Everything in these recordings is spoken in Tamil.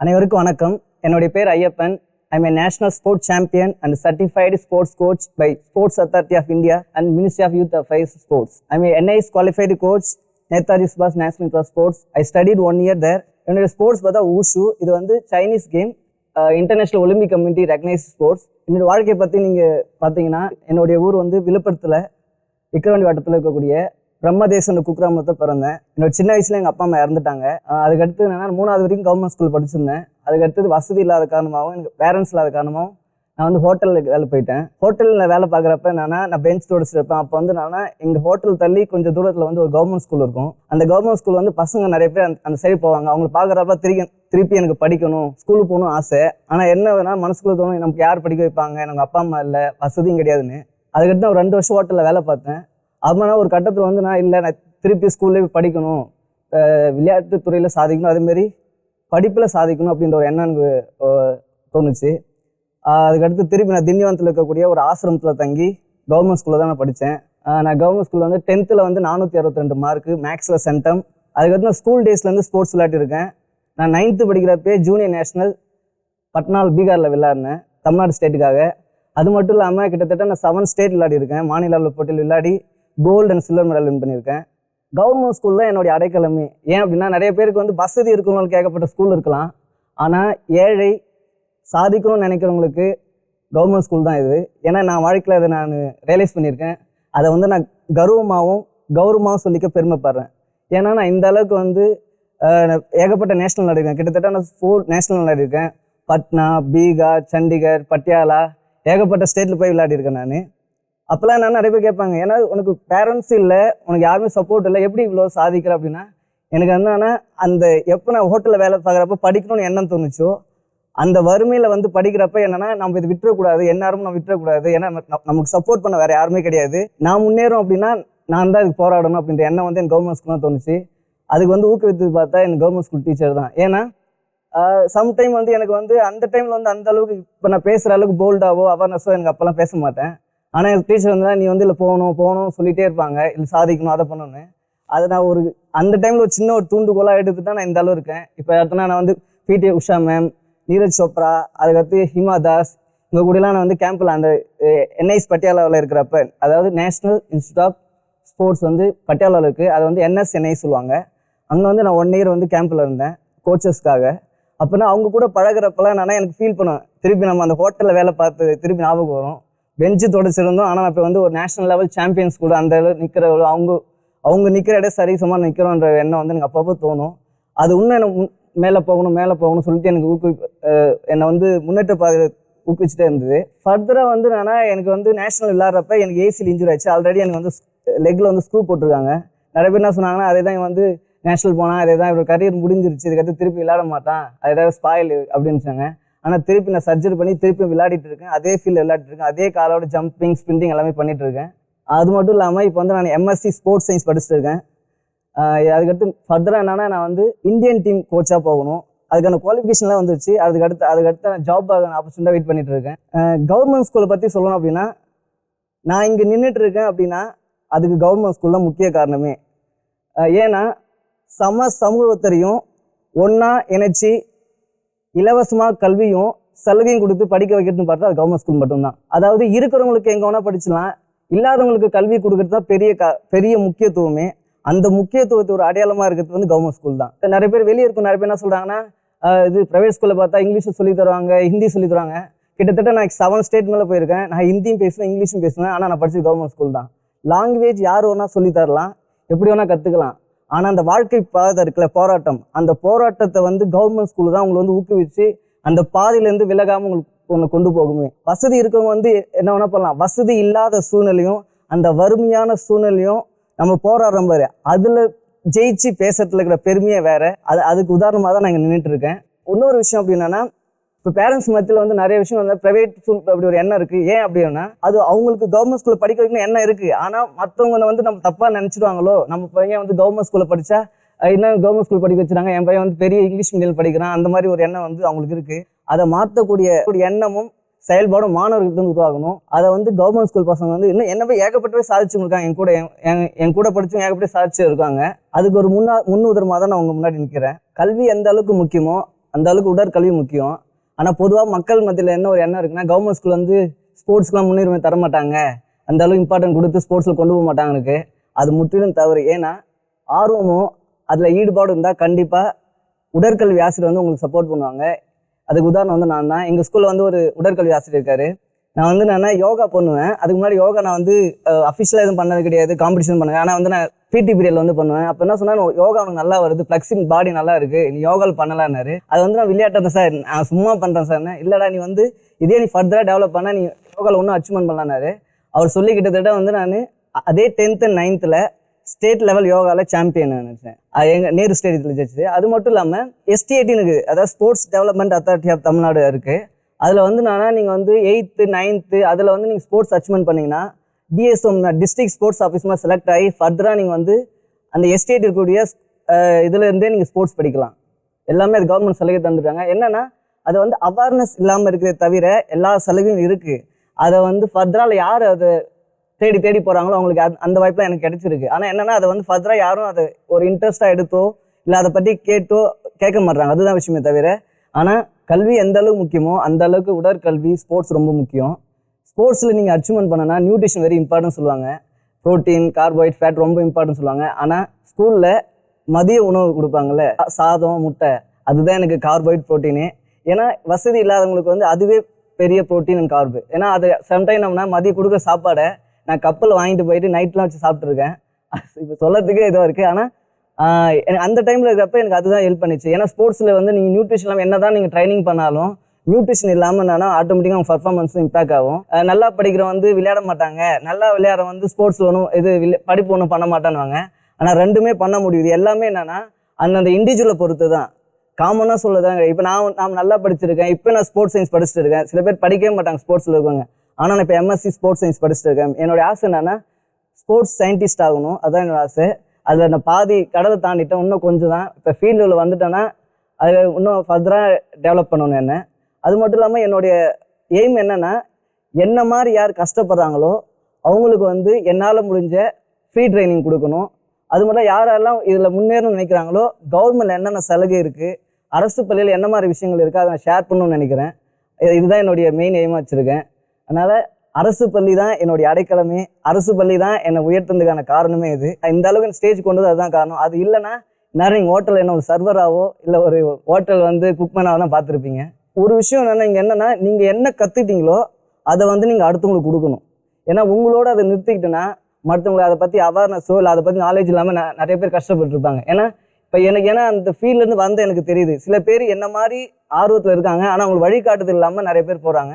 அனைவருக்கும் வணக்கம். என்னுடைய பேர் Ayyappan. I'm a national sports champion and certified sports coach by sports authority of India and ministry of youth affairs sports I'm a NIS qualified coach Netaji சுபாஷ் national inter sports I studied one year there என்னுடைய ஸ்போர்ட்ஸ் பார்த்தா ஊஷு இது வந்து Chinese game international Olympic community recognise sports என்னோட வாழ்க்கையை பற்றி நீங்கள் பார்த்தீங்கன்னா என்னுடைய ஊர் வந்து விழுப்புரத்தில் விக்கிரவாண்டி வட்டத்தில் இருக்கக்கூடிய பிரம்மதேசம் குக்கிராமத்தை பிறந்தேன். என்னோட சின்ன வயசுல எங்கள் அப்பா அம்மா இறந்துட்டாங்க. ஆஹ் அதுக்கடுத்து என்னன்னா மூணாவது வரைக்கும் கவர்மெண்ட் ஸ்கூல் படிச்சிருந்தேன். அதுக்கடுத்தது வசதி இல்லாத காரணமாகவும் எனக்கு பேரண்ட்ஸ் இல்லாத காரணமாகவும் நான் வந்து ஹோட்டலில் வேலை போயிட்டேன். ஹோட்டலில் வேலை பார்க்குறப்ப என்னன்னா நான் பெஞ்ச் தொடச்சு இருப்பேன் அப்போ வந்து நான் எங்கள் ஹோட்டல் தள்ளி கொஞ்சம் தூரத்தில் வந்து ஒரு கவர்மெண்ட் ஸ்கூல் இருக்கும். அந்த கவர்மெண்ட் ஸ்கூல் வந்து பசங்க நிறைய பேர் அந்த- அந்த சைடு போவாங்க. அவங்களை பார்க்குறப்ப திருப்பி திருப்பி எனக்கு படிக்கணும் ஸ்கூலுக்கு போகணும் ஆசை. ஆனால் என்ன வேணா மனசுக்குள்ள தோணும் நமக்கு யார் படிக்க வைப்பாங்க? எனக்கு அப்பா அம்மா இல்லை. வசதியும் கிடையாதுன்னு. அதுக்கடுத்து நான் ஒரு ரெண்டு வருஷம் ஹோட்டலில் வேலை பார்த்தேன். அப்படின்னா ஒரு கட்டத்தில் வந்து நான் இல்லை நான் திருப்பி ஸ்கூல்லே படிக்கணும். விளையாட்டு துறையில் சாதிக்கணும். அதேமாரி படிப்பில் சாதிக்கணும் அப்படின்ற ஒரு எண்ணம் எனக்கு தோணுச்சு. அதுக்கடுத்து திருப்பி நான் திண்டிவனத்தில் இருக்கக்கூடிய ஒரு ஆசிரமத்தில் தங்கி கவர்மெண்ட் ஸ்கூலில் தான் நான் படித்தேன் நான் கவர்மெண்ட் ஸ்கூலில் வந்து டென்த்தில் வந்து நானூற்றி அறுபத்தி ரெண்டு மார்க்கு மேக்ஸில் சென்டம் அதுக்கடுத்து நான் ஸ்கூல் டேஸ்லேருந்து ஸ்போர்ட்ஸ் விளையாட்டிருக்கேன் நான் நைன்த்து படிக்கிறப்பே ஜூனியர் நேஷனல் பட்னால் பீகாரில் விளையாடினேன் தமிழ்நாடு ஸ்டேட்டுக்காக அது மட்டும் இல்லாமல் கிட்டத்தட்ட நான் செவன் ஸ்டேட் விளையாடிருக்கேன். மாநில அளவு போட்டியில் விளையாடி gold and silver medal win பண்ணியிருக்கேன். கவர்மெண்ட் ஸ்கூல் தான் என்னுடைய அடைக்கலமே. ஏன் அப்படின்னா நிறைய பேருக்கு வந்து வசதி இருக்கிறவங்களுக்கு ஏகப்பட்ட ஸ்கூல் இருக்கலாம். ஆனால் ஏழை சாதிக்கணும்னு நினைக்கிறவங்களுக்கு கவர்மெண்ட் ஸ்கூல் தான் இது. ஏன்னா நான் வாழ்க்கையில் அதை நான் ரியலைஸ் பண்ணியிருக்கேன். அதை வந்து நான் கர்வமாகவும் கௌரவமாகவும் சொல்லிக்க பெருமைப்படுறேன். ஏன்னா நான் இந்த அளவுக்கு வந்து நான் ஏகப்பட்ட நேஷனல் விளையாடிருக்கேன் கிட்டத்தட்ட நான் ஃபோர் நேஷனல் விளையாடிருக்கேன் பட்னா பீகார் சண்டிகர் பட்டியாலா ஏகப்பட்ட ஸ்டேட்டில் போய் விளையாடிருக்கேன் நான். அப்போல்லாம் நான் நிறைய பேர் கேட்பாங்க ஏன்னா உனக்கு பேரண்ட்ஸ் இல்லை உனக்கு யாருமே சப்போர்ட் இல்லை எப்படி இவ்வளோ சாதிக்கிற? அப்படின்னா எனக்கு என்னன்னா அந்த எப்போ நான் ஹோட்டலில் வேலை பார்க்குறப்ப படிக்கணும்னு எண்ணம் தோணுச்சோ அந்த வறுமையில் வந்து படிக்கிறப்ப என்னன்னா நம்ம இது விட்டுறக்கூடாது எல்லாரும் நம்ம விட்டுறக்கூடாது ஏன்னா நமக்கு சப்போர்ட் பண்ண வேற யாருமே கிடையாது. நான் முன்னேறும் அப்படின்னா நான் தான் இதுக்கு போராடணும் அப்படின்ற எண்ணம் வந்து என் கவர்மெண்ட் ஸ்கூல் தான் தோணுச்சு. அதுக்கு வந்து ஊக்குவித்து பார்த்தா என் கவர்மெண்ட் ஸ்கூல் டீச்சர் தான். ஏன்னா சம்டைம் வந்து எனக்கு வந்து அந்த டைமில் வந்து அந்த அளவுக்கு இப்போ நான் பேசுகிற அளவுக்கு போல்டாவோ அவேர்னஸோ எனக்கு அப்போல்லாம் பேச மாட்டேன். ஆனால் என் டீச்சர் வந்து நீ வந்து இல்லை போகணும் போகணும் சொல்லிட்டே இருப்பாங்க. இல்லை சாதிக்கணும் அதை பண்ணணும் அதை நான் ஒரு அந்த டைமில் ஒரு சின்ன ஒரு தூண்டுகோலாக எடுத்துகிட்டா நான் இந்த அளவு இருக்கேன். இப்போ எடுத்தனா நான் வந்து பிடி உஷா மேம் நீரஜ் சோப்ரா அதுக்கடுத்து ஹிமா தாஸ் இவங்க கூடலாம் நான் வந்து கேம்பில் அந்த என்ஐஸ் பட்டியாலாவில் இருக்கிறப்ப அதாவது நேஷ்னல் இன்ஸ்டியூட் ஆஃப் ஸ்போர்ட்ஸ் வந்து பட்டியாலாவில் இருக்குது அதை வந்து என்எஸ்என்ஐ சொல்லுவாங்க. அங்கே வந்து நான் ஒன் இயர் வந்து கேம்பில் இருந்தேன் கோச்சஸ்க்காக அப்போனா அவங்க கூட பழகுறப்பெல்லாம் நான் எனக்கு ஃபீல் பண்ணுவேன். திருப்பி நம்ம அந்த ஹோட்டலில் வேலை பார்த்து திருப்பி ஞாபகம் வரும். பெஞ்சு தொடச்சிருந்தோம். ஆனால் இப்போ வந்து ஒரு நேஷனல் லெவல் சாம்பியன்ஸ் கூட அந்த அளவு நிற்கிற அவங்க அவங்க நிற்கிற இடம் சரிசமாக நிற்கிறோன்ற எண்ணம் வந்து எனக்கு அப்பப்போ தோணும். அது இன்னும் எனக்கு மேலே போகணும் மேலே போகணும் சொல்லிட்டு எனக்கு ஊக்குவி என்னை வந்து முன்னேற்ற பாதையில் ஊக்குவிச்சுட்டே இருந்தது. ஃபர்தராக வந்து நானா எனக்கு வந்து நேஷனல் விளாட்றப்ப எனக்கு ஏசியில் இன்ஜுரி ஆச்சு. ஆல்ரெடி எனக்கு வந்து லெக்கில் வந்து ஸ்க்ரூ போட்டிருக்காங்க. நிறைய பேர் என்ன சொன்னாங்கன்னா அதே தான் வந்து நேஷனல் போனால் அதே தான் இவரோட கரியர் முடிஞ்சிருச்சு. இதுக்கடுத்து திருப்பி விளையாட மாட்டான். அதே தான் ஸ்பாயில் அப்படின்னு சொன்னாங்க. ஆனால் திருப்பி நான் சர்ஜரி பண்ணி திருப்பி விளையாடிட்டு இருக்கேன். அதே ஃபீல்டில் விளையாடிட்டு இருக்கேன். அதே காலோட ஜம்பிங் ஸ்பிண்டிங் எல்லாமே பண்ணிட்டு இருக்கேன். அது மட்டும் இல்லாமல் இப்போ வந்து நான் எம்எஸ்சி ஸ்போர்ட்ஸ் சயின்ஸ் படிச்சுட்டு இருக்கேன். அதுக்கடுத்து ஃபர்தராக என்னன்னா நான் வந்து இந்தியன் டீம் கோச்சாக போகணும். அதுக்கான குவாலிஃபிகேஷன்லாம் வந்துருச்சு. அதுக்கு அடுத்து அதுக்கடுத்து நான் ஜாப் ஆப்பர்ச்சுனிட்டாக வெயிட் பண்ணிட்டு இருக்கேன். கவர்மெண்ட் ஸ்கூலை பற்றி சொல்லணும் அப்படின்னா நான் இங்கே நின்றுட்டு இருக்கேன் அப்படின்னா அதுக்கு கவர்மெண்ட் ஸ்கூல் தான் முக்கிய காரணமே. ஏன்னா சம சமூகத்தரையும் ஒன்றா இணைச்சி இலவசமாக கல்வியும் சலுகையும் கொடுத்து படிக்க வைக்கிறதுன்னு பார்த்தா அது கவர்மெண்ட் ஸ்கூல் மட்டும்தான். அதாவது இருக்கிறவங்களுக்கு எங்கே வேணால் படிச்சலாம் இல்லாதவங்களுக்கு கல்வி கொடுக்கறது தான் பெரிய க பெரிய முக்கியத்துவமே. அந்த முக்கியத்துவத்தை ஒரு அடையாளமாக இருக்கிறது வந்து கவர்மெண்ட் ஸ்கூல் தான். நிறைய பேர் வெளியே இருக்கும் நிறைய பேர் என்ன சொல்கிறாங்கன்னா இது ப்ரைவேட் ஸ்கூலில் பார்த்தா இங்கிலீஷ் சொல்லி தருவாங்க ஹிந்தி சொல்லி தருவாங்க. கிட்டத்தட்ட நான் செவன் ஸ்டேட் மேலே போயிருக்கேன். நான் ஹிந்தியும் பேசுவேன் இங்கிலீஷும் பேசுவேன் ஆனால் நான் படிச்சது கவர்மெண்ட் ஸ்கூல் தான். லாங்குவேஜ் யார் வேணா சொல்லி தரலாம். எப்படி வேணா கற்றுக்கலாம் ஆனால் அந்த வாழ்க்கை பாதை இருக்குல்ல போராட்டம். அந்த போராட்டத்தை வந்து கவர்மெண்ட் ஸ்கூல் தான் உங்களை வந்து ஊக்குவிச்சு அந்த பாதையிலேருந்து விலகாமல் உங்களுக்கு ஒன்று கொண்டு போகுமே. வசதி இருக்கவங்க வந்து என்ன வேணால் பண்ணலாம். வசதி இல்லாத சூழ்நிலையும் அந்த வறுமையான சூழ்நிலையும் நம்ம போராடுறோம் பாரு. அதில் ஜெயிச்சு பேசுறதுல இருக்கிற பெருமையே வேற. அது அதுக்கு உதாரணமாக தான் நான் இங்கே நின்றுட்டு இருக்கேன். இன்னொரு விஷயம் அப்படின்னா இப்போ பேரண்ட்ஸ் மத்தியில் வந்து நிறைய விஷயம் வந்து ப்ரைவேட் ஸ்கூல் அப்படி ஒரு எண்ணம் இருக்குது ஏன் அப்படின்னா அது அவங்களுக்கு கவர்மெண்ட் ஸ்கூலில் படிக்க வைக்கணும் எண்ணம் இருக்குது ஆனால் மற்றவங்க வந்து நம்ம தப்பாக நினச்சிடுவாங்களோ? நம்ம பையன் வந்து கவர்மெண்ட் ஸ்கூலில் படித்தா இன்னும் கவர்மெண்ட் ஸ்கூல் படிக்க வச்சுறாங்க என் பையன் வந்து பெரிய இங்கிலீஷ் மீடியம் படிக்கிறான். அந்த மாதிரி ஒரு எண்ணம் வந்து அவங்களுக்கு இருக்குது அதை மாற்றக்கூடிய ஒரு எண்ணமும் செயல்பாடும் மாணவர்களுக்கு வந்து உருவாகணும். அதை வந்து கவர்மெண்ட் ஸ்கூல் பசங்க வந்து இன்னும் என்ன போய் ஏகப்பட்டவே சாதிச்சுருக்காங்க என் கூட என்- என்- என் கூட படிச்சவங்க ஏகப்பட்ட சாதிச்சு இருக்காங்க. அதுக்கு ஒரு முன்னா முன்னுதரமாக தான் நான் உங்க முன்னாடி நிற்கிறேன் கல்வி எந்த அளவுக்கு முக்கியமோ அந்த அளவுக்கு உடற்கல்வி முக்கியம். ஆனால் பொதுவாக மக்கள் மத்தியில் என்ன ஒரு எண்ணம் இருக்குன்னா கவர்மெண்ட் ஸ்கூல் வந்து ஸ்போர்ட்ஸ்க்குலாம் முன்னுரிமை தர மாட்டாங்க. அந்த அளவுக்கு இம்பார்ட்டன்ட் கொடுத்து ஸ்போர்ட்ஸில் கொண்டு போக மாட்டாங்க எனக்கு அது முற்றிலும் தவறு. ஏன்னா ஆர்வமும் அதில் ஈடுபாடு இருந்தால் கண்டிப்பாக உடற்கல்வி ஆசிரியர் வந்து உங்களுக்கு சப்போர்ட் பண்ணுவாங்க. அதுக்கு உதாரணம் வந்து நான் தான் எங்கள் ஸ்கூலில் வந்து ஒரு உடற்கல்வி ஆசிரியர் இருக்காரு. நான் வந்து நான் யோகா பண்ணுவேன். அதுக்கு முன்னாடி யோகா நான் வந்து அஃபிஷியலாக எதுவும் பண்ணது கிடையாது. காம்படிஷன் பண்ணுவேன். ஆனால் வந்து நான் பிடி பீரியட்ல வந்து பண்ணுவேன். அப்போ என்ன சொன்னா யோகா உனக்கு நல்லா வருது. ஃப்ளெக்சிங் பாடி நல்லா இருக்கு. நீ யோகாவில் பண்ணலான்னாரு. அது வந்து நான் விளையாட்டு சார் நான் சும்மா பண்ணுறேன் சார். இல்லைடா நீ வந்து இதே நீ ஃபர்தராக டெவலப் பண்ணால் நீ யோகாவில் ஒன்றும் அச்சீவ்மெண்ட் பண்ணலான்னாரு. அவர் சொல்லி கிட்டத்தட்ட வந்து நான் அதே டென்த்து நைன்த்தில் ஸ்டேட் லெவல் யோகாவில் சாம்பியன் நினைச்சேன் அது எங்கள் நேரு ஸ்டேடியத்தில் ஜெயிச்சது. அது மட்டும் இல்லாமல் எஸ்டிஐடின்னு அதாவது sports development authority of Tamil Nadu இருக்குது அதில் வந்து நானா நீங்கள் வந்து எயித்து நைன்த்து அதில் வந்து நீங்கள் ஸ்போர்ட்ஸ் அச்சீவ்மெண்ட் பண்ணிங்கன்னா டிஎஸ்ஓ டிஸ்ட்ரிக்ட் ஸ்போர்ட்ஸ் ஆஃபீஸ்மா செலக்ட் ஆகி ஃபர்தராக நீங்கள் வந்து அந்த எஸ்டேட் இருக்கக்கூடிய இதுலேருந்தே நீங்கள் ஸ்போர்ட்ஸ் படிக்கலாம். எல்லாமே அது கவர்மெண்ட் சலுகை தந்துட்டாங்க. என்னென்னா அது வந்து அவேர்னஸ் இல்லாமல் இருக்கிறத தவிர எல்லா சலுகையும் இருக்குது அதை வந்து ஃபர்தராக யார் அதை தேடி தேடி போகிறாங்களோ அவங்களுக்கு அந்த- அந்த வாய்ப்புலாம் எனக்கு கிடைச்சிருக்கு. ஆனால் என்னென்னா அதை வந்து ஃபர்தராக யாரும் அதை ஒரு இன்ட்ரெஸ்ட்டாக எடுத்தோ இல்லை அதை பற்றி கேட்டோ கேட்க மாட்றாங்க. அதுதான் விஷயமே தவிர. ஆனால் கல்வி எந்த அளவுக்கு முக்கியமோ அந்த அளவுக்கு உடற்கல்வி ஸ்போர்ட்ஸ் ரொம்ப முக்கியம். ஸ்போர்ட்ஸில் நீங்கள் அச்சீவ்மெண்ட் பண்ணனா நியூட்ரிஷன் வெரி இம்பார்ட்டன்ட் சொல்லுவாங்க. ப்ரோட்டீன் கார்போஹைட் ஃபேட் ரொம்ப இம்பார்ட்டன்ட் சொல்லுவாங்க. ஆனால் ஸ்கூலில் மதிய உணவு கொடுப்பாங்கல்ல சாதம் முட்டை அதுதான் எனக்கு கார்போஹைட் ப்ரோட்டீனு ஏன்னா வசதி இல்லாதவங்களுக்கு வந்து அதுவே பெரிய ப்ரோட்டீன் அண்ட் கார்பு ஏன்னா அது சம்டைம் நம்ம மதியம் கொடுக்குற சாப்பாடை நான் கப்பல் வாங்கிட்டு போயிட்டு நைட்லாம் வச்சு சாப்பிட்ருக்கேன் இப்போ சொல்லத்துக்கே இதுவாக இருக்குது ஆனால் அந்த டைமில் இருக்கிறப்ப எனக்கு அதுதான் ஹெல்ப் பண்ணிச்சு. ஏன்னா ஸ்போர்ட்ஸில் வந்து நீங்கள் நியூட்ரிஷன் இல்லாமல் என்ன தான் நீங்கள் ட்ரைனிங் பண்ணாலும் நியூட்ரிஷன் இல்லாமல் என்னன்னா ஆட்டோமேட்டிக்காக அவங்க பர்ஃபார்மன்ஸ் இம்பாக்ட் ஆகும். நல்லா படிக்கிற வந்து விளையாட மாட்டாங்க. நல்லா விளையாட வந்து ஸ்போர்ட்ஸ் ஒன்றும் இது படிப்பு ஒன்றும் பண்ண மாட்டேன்னுவாங்க. ஆனால் ரெண்டுமே பண்ண முடியுது. எல்லாமே என்னன்னா அந்தந்த இண்டிவிஜுவலை பொறுத்து தான் காமனாக சொல்லதாங்க. இப்போ நான் நான் நல்லா படிச்சிருக்கேன். இப்போ நான் ஸ்போர்ட்ஸ் சயின்ஸ் படிச்சுட்டு இருக்கேன். சில பேர் படிக்கவே மாட்டாங்க ஸ்போர்ட்ஸில் இருக்கவங்க. ஆனால் நான் இப்போ எம்எஸ்சி ஸ்போர்ட்ஸ் சயின்ஸ் படிச்சுட்டு இருக்கேன். என்னோட ஆசை என்னன்னா ஸ்போர்ட்ஸ் சயின்டிஸ்ட் ஆகணும். அதான் என்னோட ஆசை. அதில் நான் பாதி கடலை தாண்டிட்டேன். இன்னும் கொஞ்சம் தான் இப்போ ஃபீல்டில் வந்துட்டேன்னா அது இன்னும் ஃபர்தராக டெவலப் பண்ணணும் என்ன. அது மட்டும் இல்லாமல் என்னுடைய எய்ம் என்னென்னா என்ன மாதிரி யார் கஷ்டப்படுறாங்களோ அவங்களுக்கு வந்து என்னால் முடிஞ்ச ஃப்ரீ ட்ரைனிங் கொடுக்கணும். அது மட்டும் யாரெல்லாம் இதில் முன்னேறணும்னு நினைக்கிறாங்களோ கவர்மெண்ட் என்னென்ன சலுகை இருக்குது அரசு பள்ளியில் என்ன மாதிரி விஷயங்கள் இருக்குது அதை நான் ஷேர் பண்ணணும்னு நினைக்கிறேன். இதுதான் என்னுடைய மெயின் எய்மாக வச்சுருக்கேன். அதனால் அரசு பள்ளி தான் என்னுடைய அடைக்கலமே. அரசு பள்ளி தான் என்னை உயர்த்துறதுக்கான காரணமே இது. இந்த அளவுக்கு ஸ்டேஜ் கொண்டது அதுதான் காரணம். அது இல்லைன்னா நேரம் நீங்கள் ஹோட்டல் என்ன ஒரு சர்வராகவோ இல்லை ஒரு ஹோட்டல் வந்து குக்மேனாக தான் பார்த்துருப்பீங்க. ஒரு விஷயம் என்னென்னா இங்கே என்னென்னா நீங்கள் என்ன கற்றுக்கிட்டீங்களோ அதை வந்து நீங்கள் அடுத்தவங்களுக்கு கொடுக்கணும். ஏன்னா உங்களோட அதை நிறுத்திக்கிட்டேன்னா மற்றவங்களை அதை பற்றி அவேர்னஸோ இல்லை அதை பற்றி நாலேஜ் இல்லாமல் நிறைய பேர் கஷ்டப்பட்டுருப்பாங்க. ஏன்னா இப்போ எனக்கு ஏன்னா அந்த ஃபீல்ட்லேருந்து வந்து எனக்கு தெரியுது. சில பேர் என்ன மாதிரி ஆர்வத்தில் இருக்காங்க ஆனால் அவங்களுக்கு வழிகாட்டுதல் இல்லாமல் நிறைய பேர் போகிறாங்க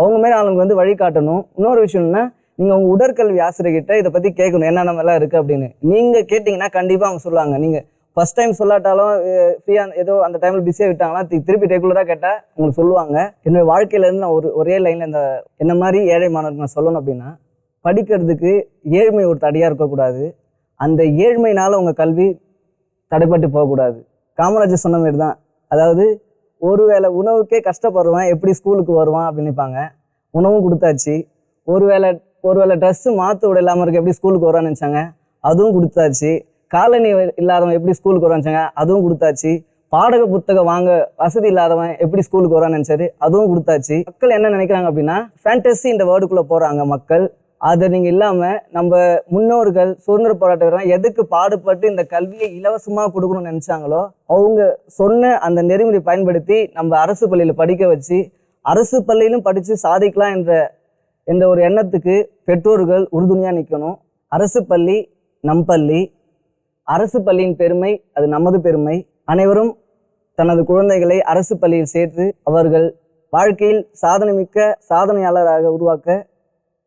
அவங்க மாதிரி அவங்களுக்கு வந்து வழிகாட்டணும் இன்னொரு விஷயம்னா நீங்கள் உங்கள் உடற்கல்வி ஆசிரியர்கிட்ட இதை பற்றி கேட்கணும். என்னென்னலாம் இருக்குது அப்படின்னு. நீங்கள் கேட்டிங்கன்னா கண்டிப்பாக அவங்க சொல்லுவாங்க. நீங்கள் ஃபஸ்ட் டைம் சொல்லாட்டாலும் ஃப்ரீயாக ஏதோ அந்த டைமில் பிஸியாக விட்டாங்கன்னா திருப்பி ரெகுலராக கேட்டால் உங்களுக்கு சொல்லுவாங்க. என்னோடய வாழ்க்கையிலேருந்து நான் ஒரு ஒரே லைனில் இந்த என்ன மாதிரி ஏழை மாணவர்கள் நான் சொல்லணும் அப்படின்னா படிக்கிறதுக்கு ஏழ்மை ஒரு தடையாக இருக்கக்கூடாது. அந்த ஏழ்மையினால் உங்கள் கல்வி தடைப்பட்டு போகக்கூடாது. காமராஜர் சொன்ன மாதிரி தான். அதாவது ஒருவேளை உணவுக்கே கஷ்டப்படுவேன் எப்படி ஸ்கூலுக்கு வருவான் அப்படின்னு நினைப்பாங்க. உணவும் கொடுத்தாச்சு. ஒருவேளை ஒருவேளை ட்ரெஸ்ஸு மாற்ற விட இல்லாமல் இருக்க எப்படி ஸ்கூலுக்கு வருவான்னு நினச்சாங்க? அதுவும் கொடுத்தாச்சு. காலனி இல்லாதவன் எப்படி ஸ்கூலுக்கு வருவான்னு நினச்சாங்க? அதுவும் கொடுத்தாச்சு. பாடக புத்தகம் வாங்க வசதி இல்லாதவன் எப்படி ஸ்கூலுக்கு வரான்னு நினச்சாரு? அதுவும் கொடுத்தாச்சு. மக்கள் என்ன நினைக்கிறாங்க அப்படின்னா ஃபேண்டசி இந்த வேர்டுக்குள்ளே போகிறாங்க மக்கள். அது நீங்கள் இல்லாமல் நம்ம முன்னோர்கள் சுதந்திர போராட்டம் எதுக்கு பாடுபட்டு இந்த கல்வியை இலவசமாக கொடுக்கணும்னு நினச்சாங்களோ அவங்க சொன்ன அந்த நெறிமுறை பயன்படுத்தி நம்ம அரசு பள்ளியில் படிக்க வச்சு அரசு பள்ளியிலும் படித்து சாதிக்கலாம் என்ற என்ற ஒரு எண்ணத்துக்கு பெற்றோர்கள் உறுதுணையாக நிற்கணும் அரசு பள்ளி நம் பள்ளி அரசு பள்ளியின் பெருமை அது நமது பெருமை. அனைவரும் தனது குழந்தைகளை அரசு பள்ளியில் சேர்த்து அவர்கள் வாழ்க்கையில் சாதனை மிக்க சாதனையாளராக உருவாக்க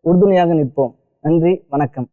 உறுதுணையாக நிற்போம். நன்றி வணக்கம்.